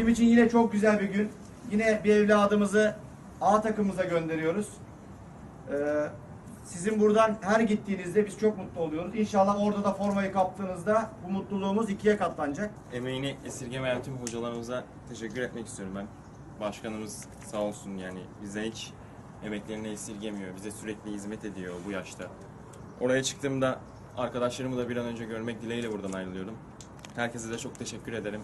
Bizim için yine çok güzel bir gün. Yine bir evladımızı A takımımıza gönderiyoruz. Ee, sizin buradan her gittiğinizde biz çok mutlu oluyoruz. İnşallah orada da formayı kaptığınızda bu mutluluğumuz ikiye katlanacak. Emeğini esirgemeyen tüm hocalarımıza teşekkür etmek istiyorum ben. Başkanımız sağ olsun yani bize hiç emeklerini esirgemiyor. Bize sürekli hizmet ediyor bu yaşta. Oraya çıktığımda arkadaşlarımı da bir an önce görmek dileğiyle buradan ayrılıyorum. Herkese de çok teşekkür ederim.